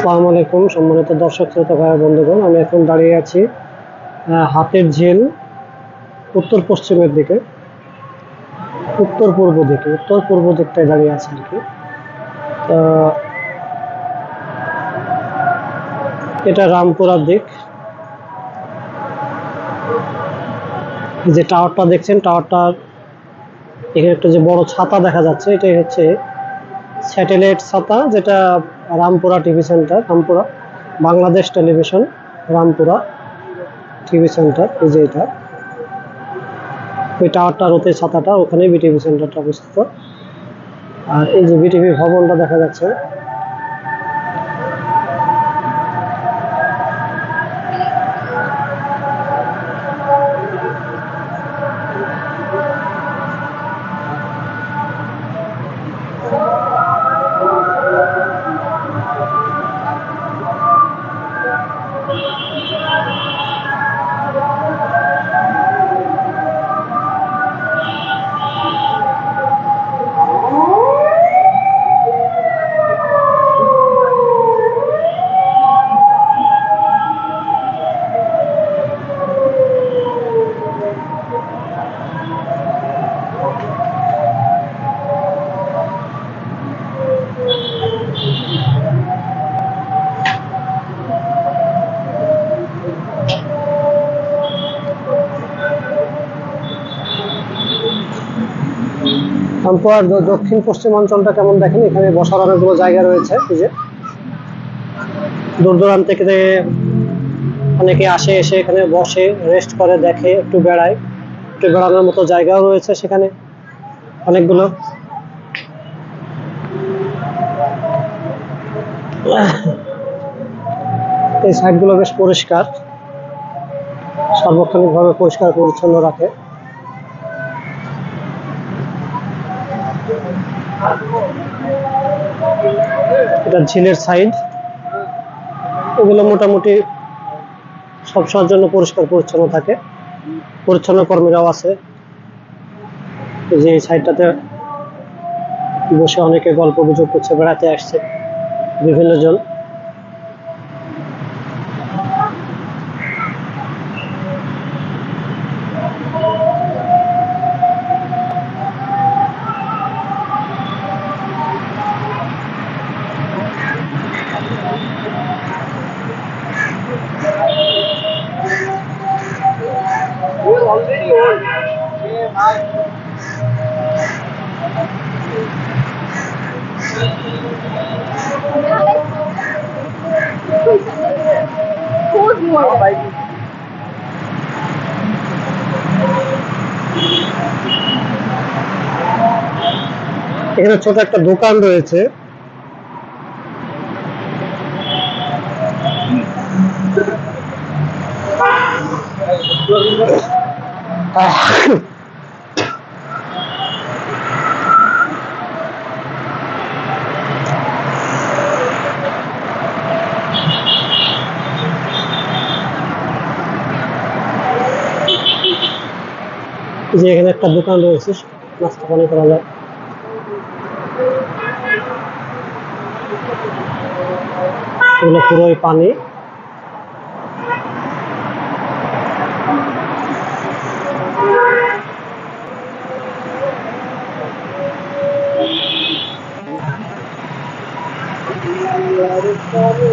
আসসালামু আলাইকুম সম্মানিত দর্শক, শ্রোতা ভাই বন্ধুগণ, আমি এখন দাঁড়িয়ে আছি হাতের ঝিল উত্তর পশ্চিমের দিকে, উত্তর পূর্ব দিকে, উত্তর পূর্ব দিকটায় দাঁড়িয়ে আছে আর কি। তো এটা রামপুরার দিক যে টাওয়ারটা দেখছেন, টাওয়ারটার এখানে একটা যে বড় ছাতা দেখা যাচ্ছে, এটাই হচ্ছে স্যাটেলাইট ছাতা, যেটা Rampura TV centre, Rampura, Bangladesh television, Rampura TV centre, এই যে এটা। ওই টাওয়ারটার ওতে ছাতাটা ওখানে বিটিভি সেন্টারটা অবস্থিত। আর এই যে বিটিভি ভবনটা দেখা যাচ্ছে। রামপুরার দক্ষিণ পশ্চিম অঞ্চলটা কেমন দেখেন? এখানে বসার অনেকগুলো জায়গা রয়েছে যে। দূর দূরান্ত থেকে অনেকে আসে, এসে এখানে বসে রেস্ট করে, দেখে, একটু বেড়ায়। একটু বেড়ানোর মতো জায়গাও রয়েছে সেখানে অনেকগুলো। এই সাইডগুলো বেশ পরিষ্কার। সার্বক্ষণিকভাবে পরিষ্কার, পরিচ্ছন্ন রাখে। এটা ঝিলের সাইড। এগুলো মোটামুটি সবসময়ের জন্য পরিষ্কার পরিচ্ছন্ন থাকে। পরিচ্ছন্ন কর্মীরাও আছে। যে এই সাইডটাতে বসে অনেকে গল্প গুজব করছে, বেড়াতে আসছে। বিভিন্ন জন এখানে ছোট একটা দোকান রয়েছে। যে এখানে একটা দোকান রয়েছে নাস্তা পানি করা যায়। এগুলো পুরোই পানি। পরে